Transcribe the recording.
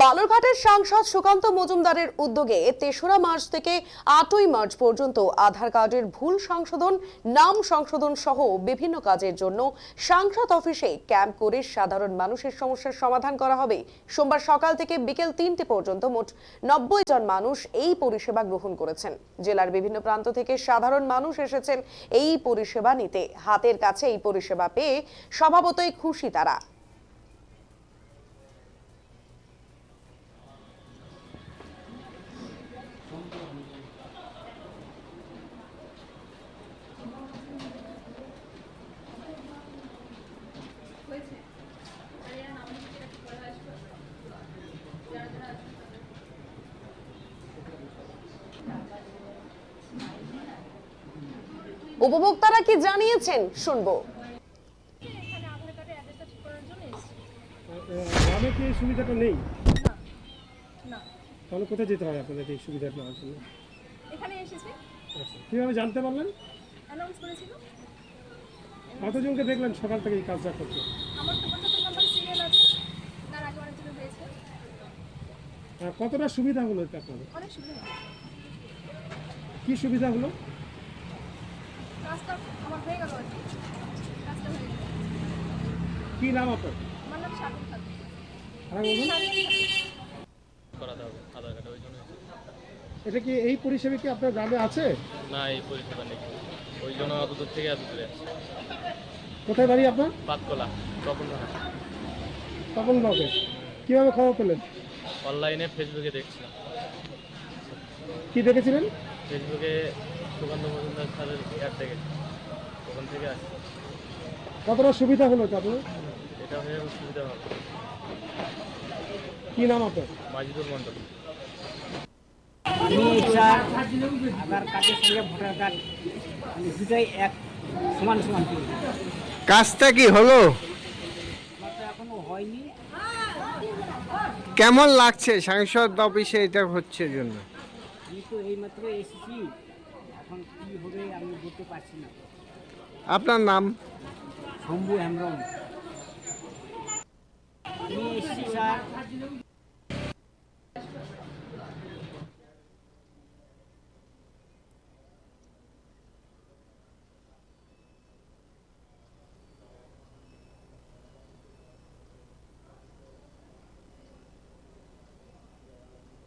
বালুরঘাটের সাংসদ সুকান্ত মজুমদারের উদ্যোগে তেসরা মার্চ থেকে আটই মার্চ পর্যন্ত আধার কার্ডের ভুল সংশোধন, নাম সংশোধন সহ বিভিন্ন কাজের জন্য সাংসদ অফিসে ক্যাম্প করে সাধারণ মানুষের সমস্যার সমাধান করা হবে। সোমবার সকাল থেকে বিকেল তিনটে পর্যন্ত মোট নব্বই জন মানুষ এই পরিষেবা গ্রহণ করেছেন। জেলার বিভিন্ন প্রান্ত থেকে সাধারণ মানুষ এসেছেন এই পরিষেবা নিতে। হাতের কাছে এই পরিষেবা পেয়ে স্বভাবতই খুশি তারা। উপভোক্তারা কি জানিয়েছেন? শুনব। এখানে আধার কার্ডের অ্যাড্রেসটা ঠিক করার জন্য এসেছি গ্রামে কি এই সুবিধাটা নেই? তাহলে কোথায় যেতে হয় আপনাদের এই সুবিধা নেওয়ার জন্য? এখানে এসেছি। আচ্ছা কীভাবে জানতে পারলেন? অ্যানাউন্স করেছিল। কতজনকে দেখলেন সকাল থেকে এই কাজটা করতে? আমার তো পঁচাত্তর নাম্বার সিরিয়াল আছে। তার আগে অনেকজন হয়েছে। কতটা সুবিধা হলো এটা আপনাদের? অনেক সুবিধা কী সুবিধা হলো? কাজটা আমার হয়ে গেল আর কি। কাজটা হয়ে গেল। কী নাম আপনার? আমার নাম করাতে হবে আধার কার্ডে ওই জন্য এটা কি এই পরিষেবা কি আপনার গ্রামে আছে? না এই পরিষেবা নেই। ওই জন্য অত দূর থেকে এত দূরে আসছি কোথায় বাড়ি আপনার? পাতকলা তখন তপন ব্লকে কীভাবে খবর পেলেন? অনলাইনে ফেসবুকে দেখছিলাম। কি দেখেছিলেন? ফেসবুকে মজুমদার স্যারের ওখান থেকে আসছি কতটা সুবিধা হলো এটা আপনার? এটা হয়ে সুবিধা হবে কী নাম আপনার? মাজিদুর মণ্ডল। আমি স্যার আধার কার্ডের সঙ্গে ভোটার কার্ড দুটাই এক সমান সমান কাজটা কি হলো? এখনও হয়নি। কেমন লাগছে সাংসদ অফিসে এটা হচ্ছে জন্য? আমি তো এইমাত্র এসেছি। এখন কি হবে আমি বলতে পারছি না। আপনার নাম? শম্ভু হেমব্রম। আমি এসছি স্যার।